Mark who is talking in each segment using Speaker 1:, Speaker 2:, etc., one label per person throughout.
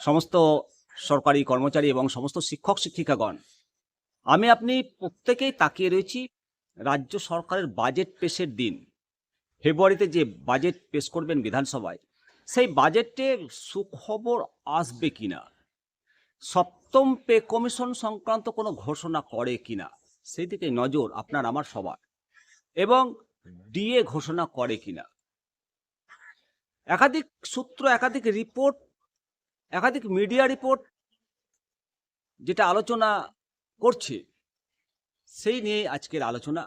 Speaker 1: সমস্ত সরকারি কর্মচারী এবং সমস্ত শিক্ষক, শিক্ষিকাগণ, আমি আপনি প্রত্যেকেই তাকিয়ে রয়েছি রাজ্য সরকারের বাজেট পেশের দিন। ফেব্রুয়ারিতে যে বাজেট পেশ করবেন বিধানসভায়, সেই বাজেটে সুখবর আসবে কিনা? সপ্তম পে কমিশন সংক্রান্ত কোনো ঘোষণা করে কিনা? সেই দিকে নজর আপনার আমার সবার। এবং ডিএ ঘোষণা করে কিনা? একাধিক সূত্র, একাধিক রিপোর্ট একাধিক মিডিয়া রিপোর্ট যেটা আলোচনা করছে, সেই নিয়ে আজকের আলোচনা।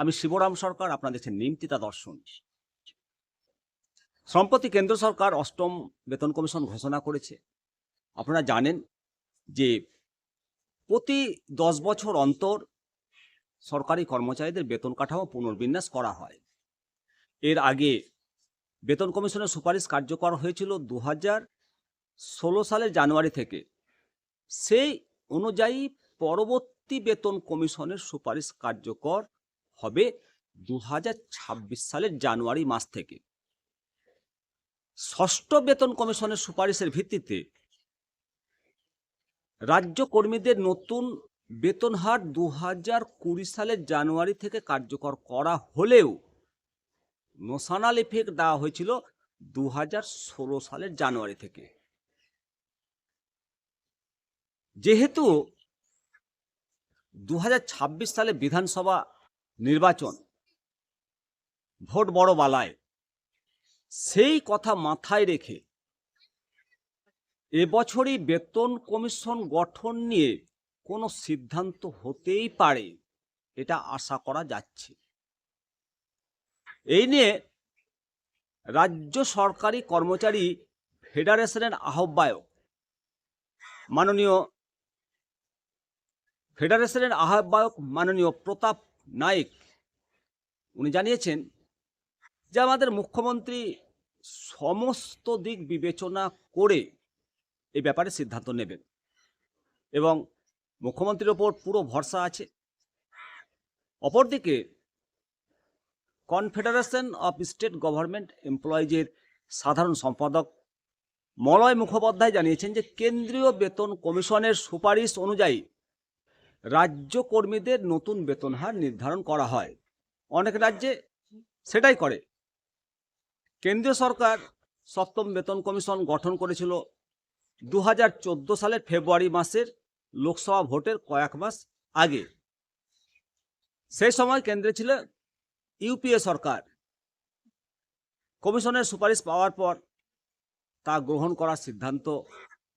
Speaker 1: আমি শিবরাম সরকার, আপনাদের দেখছেন নিমতিতা দর্শন। সম্প্রতি কেন্দ্র সরকার অষ্টম বেতন কমিশন ঘোষণা করেছে। আপনারা জানেন যে প্রতি দশ বছর অন্তর সরকারি কর্মচারীদের বেতন কাঠামো পুনর্বিন্যাস করা হয়। এর আগে বেতন কমিশনের সুপারিশ কার্যকর হয়েছিল দু হাজার ষোলো সালের জানুয়ারি থেকে সেই অনুযায়ী পরবর্তী বেতন কমিশনের সুপারিশ কার্যকর হবে দু হাজার ছাব্বিশ সালের জানুয়ারি মাস থেকে। ষষ্ঠ বেতন কমিশনের সুপারিশের ভিত্তিতে রাজ্য কর্মীদের নতুন বেতন হার দু হাজার কুড়ি সালের জানুয়ারি থেকে কার্যকর করা হলেও নোশানাল ইফেক্ট দেওয়া হয়েছিল দু হাজার ষোলো সালের জানুয়ারি থেকে। যেহেতু দু হাজার ছাব্বিশ সালে বিধানসভা নির্বাচন, ভোট বড় বালায়, সেই কথা মাথায় রেখে এবছরই বেতন কমিশন গঠন নিয়ে কোনো সিদ্ধান্ত হতেই পারে এটা আশা করা যাচ্ছে। এই নিয়ে রাজ্য সরকারি কর্মচারী ফেডারেশনের আহ্বায়ক মাননীয় ফেডারেশনের আহ্বায়ক মাননীয় প্রতাপ নায়েক উনি জানিয়েছেন যে আমাদের মুখ্যমন্ত্রী সমস্ত দিক বিবেচনা করে এই ব্যাপারে সিদ্ধান্ত নেবেন এবং মুখ্যমন্ত্রীর ওপর পুরো ভরসা আছে। অপরদিকে, কনফেডারেশন অফ স্টেট গভর্নমেন্ট এমপ্লয়িজের সাধারণ সম্পাদক মলয় মুখোপাধ্যায় জানিয়েছেন যে কেন্দ্রীয় বেতন কমিশনের সুপারিশ অনুযায়ী রাজ্য কর্মীদের নতুন বেতন হার নির্ধারণ করা হয়। অনেক রাজ্যে সেটাই করে। কেন্দ্রীয় সরকার সপ্তম বেতন কমিশন গঠন করেছিল দু হাজার চোদ্দ সালের ফেব্রুয়ারি মাসের লোকসভা ভোটের কয়েক মাস আগে। সেই সময় কেন্দ্রে ছিল ইউপিএ সরকার। কমিশনের সুপারিশ পাওয়ার পর তা গ্রহণ করার সিদ্ধান্ত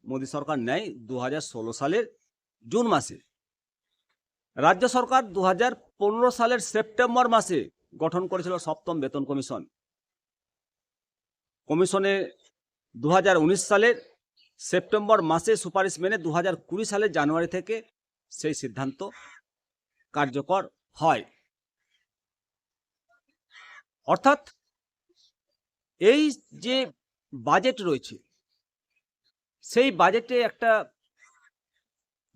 Speaker 1: মোদী সরকার নেয় দু হাজার ষোলো সালের জুন মাসে। রাজ্য সরকার দু হাজার পনেরো সালের সেপ্টেম্বর মাসে গঠন করেছিল সপ্তম বেতন কমিশন। কমিশনে দু হাজার উনিশ সালের সেপ্টেম্বর মাসে সুপারিশ মেনে দু হাজার কুড়ি সালের জানুয়ারি থেকে সেই সিদ্ধান্ত কার্যকর হয়। অর্থাৎ এই যে বাজেট রয়েছে, সেই বাজেটে একটা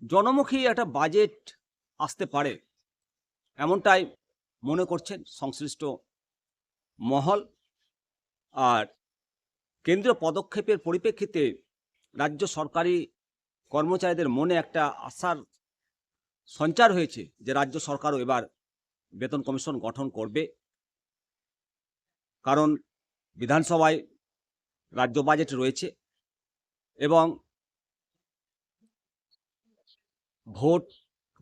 Speaker 1: জনমুখী একটা বাজেট আসতে পারে। এমনটাই মনে করছেন সংশ্লিষ্ট মহল আর কেন্দ্রীয় পদক্ষেপের পরিপ্রেক্ষিতে রাজ্য সরকারি কর্মচারীদের মনে একটা আশার সঞ্চার হয়েছে যে রাজ্য সরকারও এবার বেতন কমিশন গঠন করবে। কারণ বিধানসভায় রাজ্য বাজেট রয়েছে এবং ভোট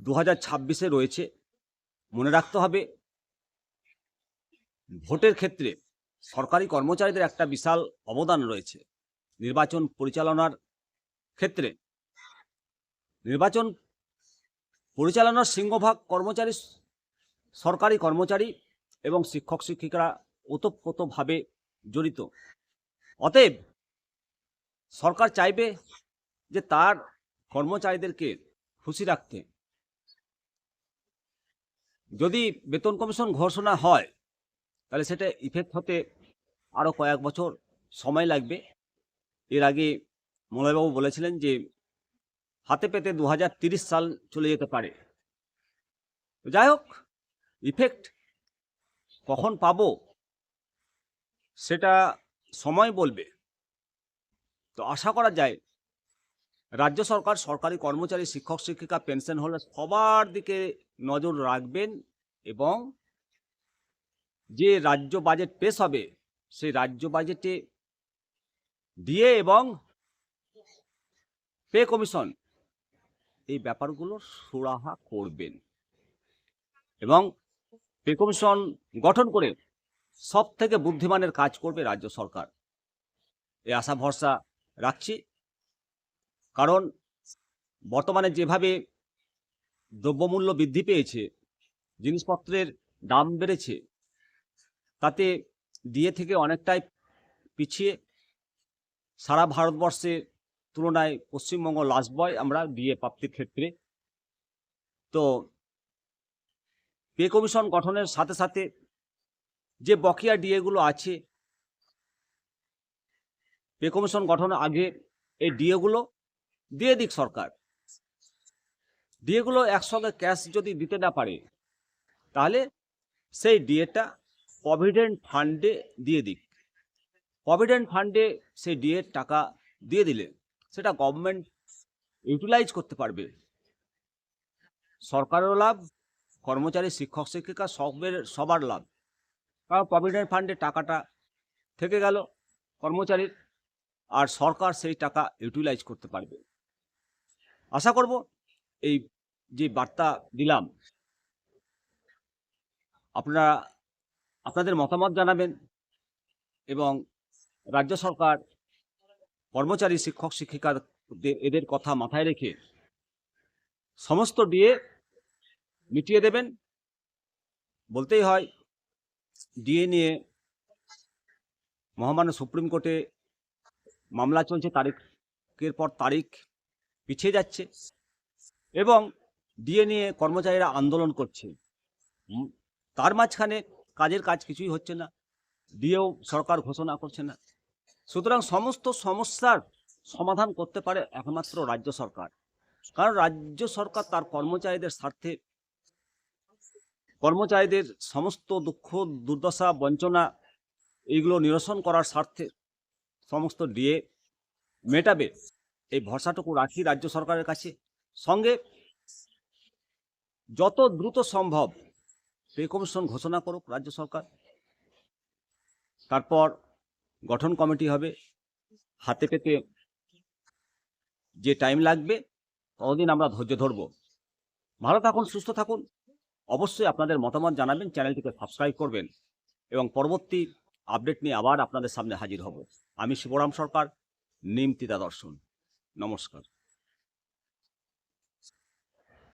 Speaker 1: দু হাজার ছাব্বিশে রয়েছে। মনে রাখতে হবে, ভোটের ক্ষেত্রে সরকারি কর্মচারীদের একটা বিশাল অবদান রয়েছে। নির্বাচন পরিচালনার ক্ষেত্রে। নির্বাচন পরিচালনার সিংহভাগ কর্মচারী সরকারি কর্মচারী এবং শিক্ষক শিক্ষিকারা ওতপ্রোতভাবে জড়িত। অতএব সরকার চাইবে যে তার কর্মচারীদেরকে খুশি রাখতে। যদি বেতন কমিশন ঘোষণা হয়, তাহলে সেটা ইফেক্ট হতে আরও কয়েক বছর সময় লাগবে। এর আগে মলয়বাবু বলেছিলেন যে, হাতে পেতে দু সাল চলে যেতে পারে। যাই হোক ইফেক্ট কখন পাব সেটা সময় বলবে। তো আশা করা যায়, রাজ্য সরকার সরকারি কর্মচারী, শিক্ষক, শিক্ষিকা, পেনশন হলে সবার দিকে নজর রাখবেন এবং যে রাজ্য বাজেট পেশ হবে, সেই রাজ্য বাজেটে দিয়ে এবং পে কমিশন এই ব্যাপারগুলো সুরাহা করবেন এবং পে কমিশন গঠন করে সব থেকে বুদ্ধিমানের কাজ করবে রাজ্য সরকার। এ আশা ভরসা রাখছি। কারণ বর্তমানে যেভাবে দ্রব্যমূল্য বৃদ্ধি পেয়েছে, জিনিসপত্রের দাম বেড়েছে, তাতে ডিএ থেকে অনেকটাই পিছিয়ে সারা ভারতবর্ষের তুলনায় পশ্চিমবঙ্গ লাস্ট বয় আমরা ডিএ প্রাপ্তির ক্ষেত্রে। তো পে কমিশন গঠনের সাথে সাথে যে বকেয়া ডিএগুলো আছে পে কমিশন গঠনের আগে এই ডিএগুলো দিয়ে দিক সরকার। ডিএগুলো একসঙ্গে ক্যাশ যদি দিতে না পারে, তাহলে সেই ডিএটা প্রভিডেন্ট ফান্ডে দিয়ে দিক। প্রভিডেন্ট ফান্ডে সেই ডিএর টাকা দিয়ে দিলে সেটা গভর্নমেন্ট ইউটিলাইজ করতে পারবে। সরকারেরও লাভ, কর্মচারী, শিক্ষক, শিক্ষিকা, সবের, সবার লাভ। কারণ প্রভিডেন্ট ফান্ডে টাকাটা থেকে গেল কর্মচারীর, আর সরকার সেই টাকা ইউটিলাইজ করতে পারবে। আশা করব এই যে বার্তা দিলাম, আপনারা, আপনাদের মতামত জানাবেন এবং রাজ্য সরকার কর্মচারী, শিক্ষক শিক্ষিকার এদের কথা মাথায় রেখে সমস্ত ডিএ মিটিয়ে দেবেন। বলতেই হয় ডিএ নিয়ে মহামান্য সুপ্রিম কোর্টে মামলা চলছে, তারিখের পর তারিখ পিছিয়ে যাচ্ছে। এবং ডিএ নিয়ে কর্মচারীরা আন্দোলন করছে। তার মাঝখানে কাজের কাজ কিছুই হচ্ছে না। ডিএও সরকার ঘোষণা করছে না। সুতরাং সমস্ত সমস্যার সমাধান করতে পারে একমাত্র রাজ্য সরকার। কারণ রাজ্য সরকার তার কর্মচারীদের স্বার্থে, কর্মচারীদের সমস্ত দুঃখ, দুর্দশা, বঞ্চনা এইগুলো নিরসন করার স্বার্থে সমস্ত ডিএ মেটাবে। এই ভরসাটুকু রাখি রাজ্য সরকারের কাছে। সঙ্গে যত দ্রুত সম্ভব পে কমিশন ঘোষণা করুক রাজ্য সরকার। তারপর গঠন কমিটি হবে। হাতে পেতে যে টাইম লাগবে, ততদিন আমরা ধৈর্য ধরব। ভালো থাকুন, সুস্থ থাকুন। অবশ্যই আপনাদের মতামত জানাবেন, চ্যানেলটিকে সাবস্ক্রাইব করবেন এবং পরবর্তী আপডেট নিয়ে আবার আপনাদের সামনে হাজির হব। আমি শিবরাম সরকার নিমতিতা দর্শন নমস্কার।